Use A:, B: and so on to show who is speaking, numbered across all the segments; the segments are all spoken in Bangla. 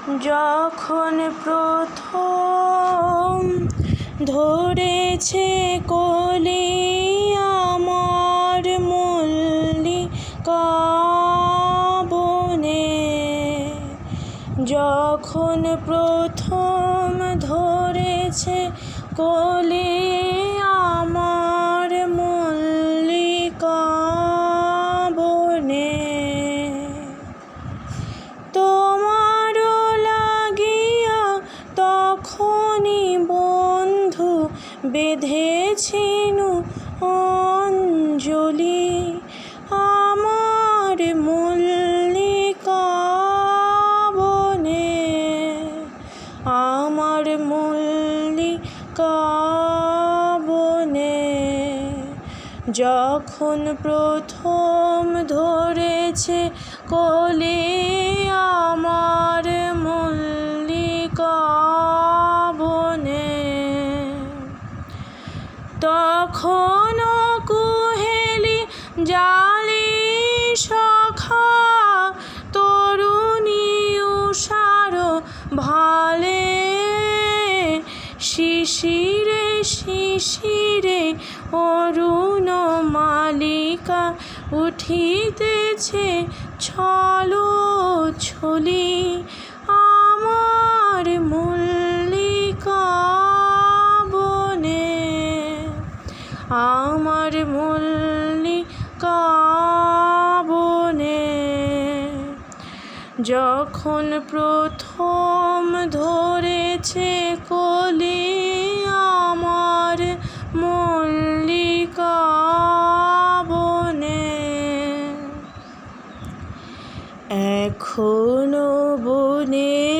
A: যখন প্রথম ধরেছে কলি আমার মল্লিকা বনে যখন প্রথম ধরেছে কলি আমার বেঁধেছিনু অঞ্জলি আমার মল্লিকা বনে আমার মল্লিকা বনে যখন প্রথম ধরেছে কলি তখনও কুহেলি জালি সখা তরুণী উষার ভালে। শিশিরে শিশিরে অরুণ মালিকা উঠিতেছে ছলো ছলি। আমার মল্লিকা বনে যখন প্রথম ধরেছে কলি আমার মল্লিকা বনে এখনও বনের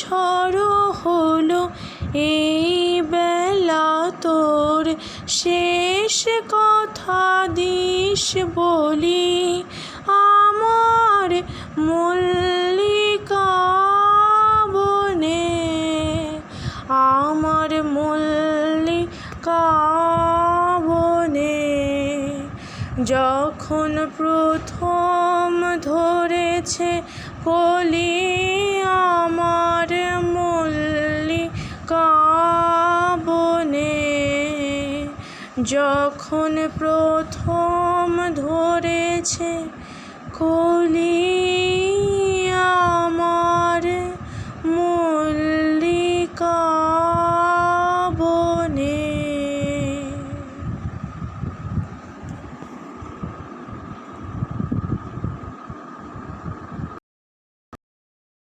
A: ঝড়ো হলো, এই বেলা তোর শেষ কথা দিস বলি। আমার মল্লিকা বনে, আমার মল্লিকা বনে, যখন প্রথম ধরেছে কলি আমার যখন প্রথম ধরেছে কলি